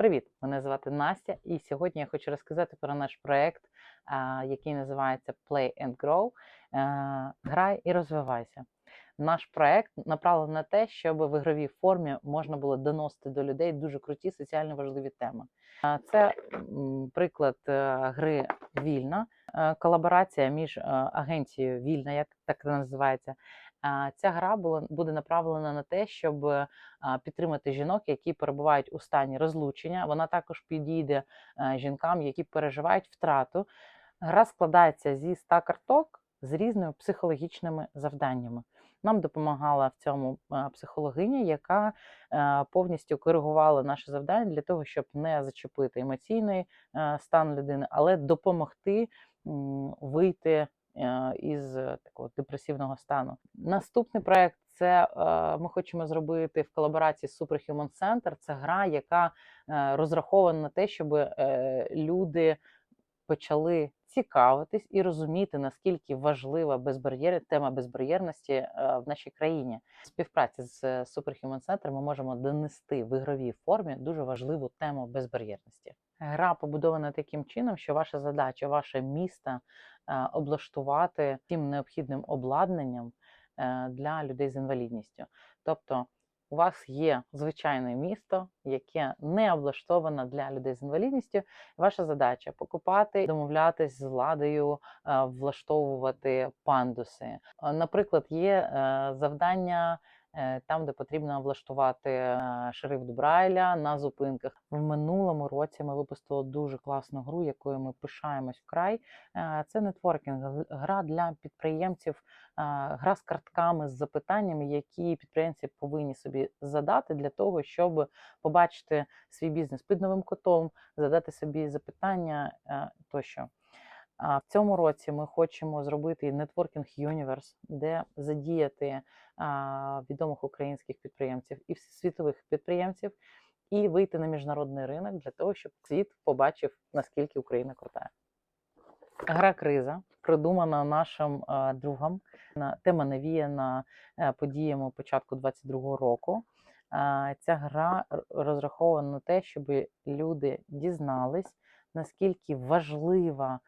Привіт! Мене звати Настя, і сьогодні я хочу розказати про наш проект, який називається Play and Grow. Е, Грай і розвивайся. Наш проект направлений на те, щоб в ігровій формі можна було доносити до людей дуже круті соціально важливі теми. Це приклад е, гри Вільна, е, колаборація між агенцією Вільна, як так називається. Ця гра була буде направлена на те, щоб підтримати жінок, які перебувають у стані розлучення. Вона також підійде е, жінкам, які переживають втрату. Гра складається зі 100 карток з різними психологічними завданнями. Нам допомагала в цьому е, психологиня, яка е, повністю коригувала наше завдання для того, щоб не зачепити емоційний е, стан людини, але допомогти вийти е, із е, такого депресивного стану. Наступний проект це е, ми хочемо зробити в колаборації з Superhuman Center. Це гра, яка е, розрахована на те, щоб е, люди почали цікавитись і розуміти, наскільки важлива безбар'єр... тема безбар'єрності е, в нашій країні. В співпраці з е, Superhuman Center ми можемо донести в ігровій формі дуже важливу тему безбар'єрності. Гра побудована таким чином, що ваша задача, ваше місто е, облаштувати тим необхідним обладнанням е, для людей з інвалідністю. Тобто у вас є звичайне місто, яке не облаштоване для людей з інвалідністю. Ваша задача покупати, домовлятись з владою, е, влаштовувати пандуси. Наприклад, є завдання. Е, Там, де потрібно влаштувати е, шрифт Брайля на зупинках. В минулому році ми випустили дуже класну гру, якою ми пишаємось вкрай. Е, Це нетворкінг, гра для підприємців, гра з картками, з запитаннями, які підприємці повинні собі задати для того, щоб побачити свій бізнес під новим кутом, задати собі запитання тощо. В цьому році ми хочемо зробити Networking Universe, де задіяти відомих українських підприємців і світових підприємців, і вийти на міжнародний ринок для того, щоб світ побачив, наскільки Україна крута. Гра криза придумана нашим другом. Тема навіяна е, подіями початку 22-го року. Ця гра розрахована на те, щоб люди дізнались, наскільки важлива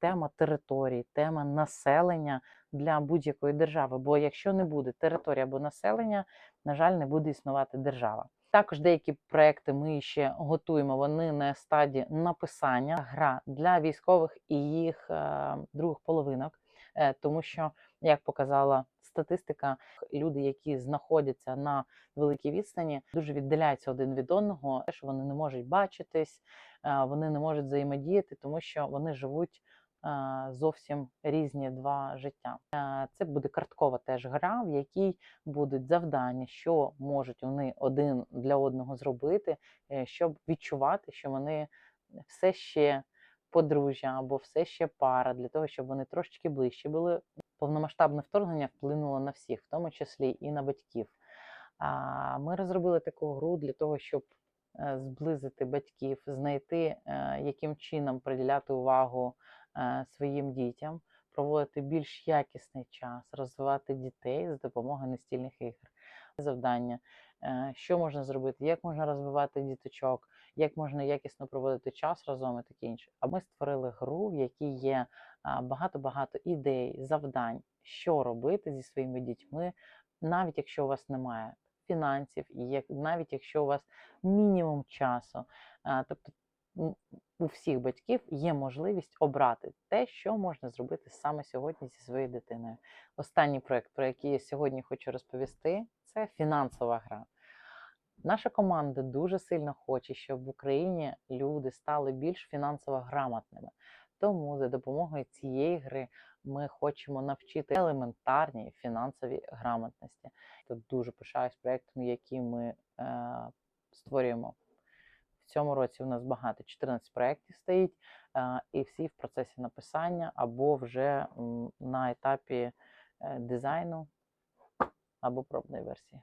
тема територій, тема населення для будь-якої держави. Бо якщо не буде території або населення, на жаль, не буде існувати держава. Також деякі проекти ми ще готуємо. Вони на стадії написання гра для військових і їх е, других половинок, Е, тому що, як показала статистика, люди, які знаходяться на великій відстані, дуже віддаляються один від одного, що вони не можуть бачитись, е, вони не можуть взаємодіяти, тому що вони живуть е, зовсім різні два життя. Е, Це буде карткова теж гра, в якій будуть завдання, що можуть вони один для одного зробити, щоб відчувати, що вони все ще подружжя або все ще пара, для того, щоб вони трошечки ближче були. Повномасштабне вторгнення вплинуло на всіх, в тому числі і на батьків. Ми розробили таку гру для того, щоб е, зблизити батьків, знайти, е, яким чином приділяти увагу е, своїм дітям, проводити більш якісний час, розвивати дітей за допомогою настільних ігор. Завдання, е, що можна зробити, як можна розвивати діточок, як можна якісно проводити час разом і таке інше. А ми створили гру, в якій є багато-багато ідей, завдань, що робити зі своїми дітьми, навіть якщо у вас немає фінансів, і як, навіть якщо у вас мінімум часу. Тобто у всіх батьків є можливість обрати те, що можна зробити саме сьогодні зі своєю дитиною. Останній проект, про який я сьогодні хочу розповісти, це фінансова гра. Наша команда дуже сильно хоче, щоб в Україні люди стали більш фінансово грамотними. Тому за допомогою цієї гри ми хочемо навчити елементарній фінансовій грамотності. Тут дуже пишаюсь проєктом, який ми е, створюємо. В цьому році у нас багато 14 проєктів стоїть, е, і всі в процесі написання або вже на етапі е, дизайну або пробної версії.